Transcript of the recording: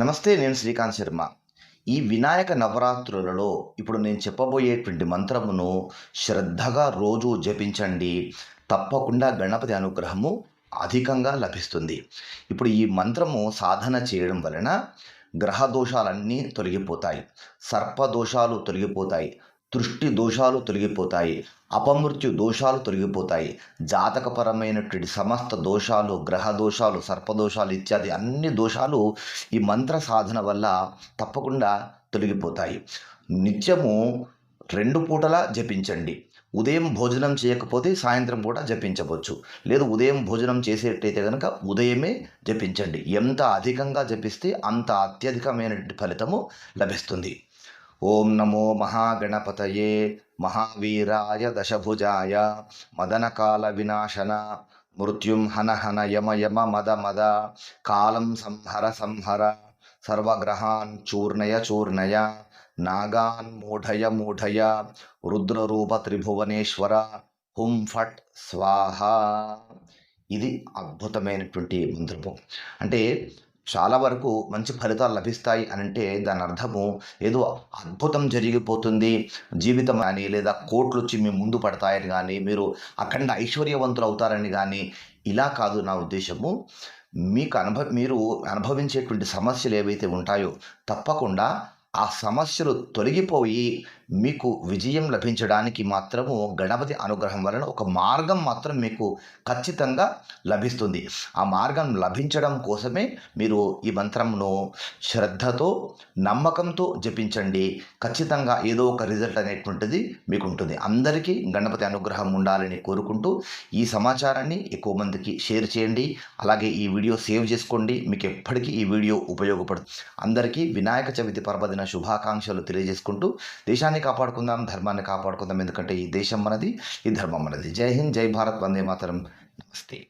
నమస్తే నేను శ్రీకాంత్ శర్మ. ఈ వినాయక నవరాత్రులలో ఇప్పుడు నేను చెప్పబోయేటువంటి మంత్రమును శ్రద్ధగా రోజు జపించండి. తప్పకుండా గణపతి అనుగ్రహము అధికంగా లభిస్తుంది. ఇప్పుడు ఈ మంత్రము సాధన చేయడం వలన గ్రహ దోషాలన్నీ తొలగిపోతాయి. సర్ప దోషాలు తొలగిపోతాయి. దృష్టి దోషాలు తొలగిపోతాయి అపమృత్యు దోషాలు తొలగిపోతాయి. జాతకపరమైనటువంటి సమస్త దోషాలు గ్రహ దోషాలు సర్పదోషాలు ఇత్యాది అన్ని దోషాలు ఈ మంత్ర సాధన వల్ల తప్పకుండా తొలగిపోతాయి. నిత్యము రెండు పూటలా జపించండి. ఉదయం భోజనం చేయకపోతే సాయంత్రం కూడా జపించవచ్చు. లేదు ఉదయం భోజనం చేసేటైతే కనుక ఉదయమే జపించండి. ఎంత అధికంగా జపిస్తే అంత అత్యధికమైనటువంటి ఫలితము లభిస్తుంది. ఓం నమో మహాగణపతయే మహావీరాయ దశభుజాయ మదనకాల వినాశన మృత్యుం హన హన యమ యమ మద మద కాలం సంహర సంహర సర్వగ్రహాన్ చూర్ణయ చూర్ణయ నాగాన్ మూఢయ మూఢయ రుద్రరూప త్రిభువనేశ్వర హుం ఫట్ స్వాహ. ఇది అద్భుతమైనటువంటి మంత్రము. అంటే చాలా వరకు మంచి ఫలితాలు లభిస్తాయి అని అంటే దాని అర్థము ఏదో అద్భుతం జరిగిపోతుంది. జీవితం కానీ లేదా కోట్లు వచ్చి మీ ముందు పడతాయని కానీ మీరు అఖండ ఐశ్వర్యవంతులు అవుతారని కానీ ఇలా కాదు నా ఉద్దేశము. మీకు అనుభవ మీరు అనుభవించేటువంటి సమస్యలు ఏవైతే ఉంటాయో తప్పకుండా ఆ సమస్యలు తొలగిపోయి మీకు విజయం లభించడానికి మాత్రము గణపతి అనుగ్రహం వలన ఒక మార్గం మాత్రం మీకు ఖచ్చితంగా లభిస్తుంది. ఆ మార్గం లభించడం కోసమే మీరు ఈ మంత్రంను శ్రద్ధతో నమ్మకంతో జపించండి. ఖచ్చితంగా ఏదో ఒక రిజల్ట్ అనేటువంటిది మీకు ఉంటుంది అందరికీ గణపతి అనుగ్రహం ఉండాలని కోరుకుంటూ ఈ సమాచారాన్ని ఎక్కువ మందికి షేర్ చేయండి. అలాగే ఈ వీడియో సేవ్ చేసుకోండి. మీకు ఎప్పటికీ ఈ వీడియో ఉపయోగపడుతుంది. అందరికీ వినాయక చవితి పర్వదిన శుభాకాంక్షలు తెలియజేసుకుంటూ దేశానికి దేశాన్ని కాపాడుకుందాం ధర్మాన్ని కాపాడుకుందాం. ఎందుకంటే ఈ దేశం మనది ఈ ధర్మం మనది. జై హింద్ జై భారత్ వందే మాతరం. నమస్తే.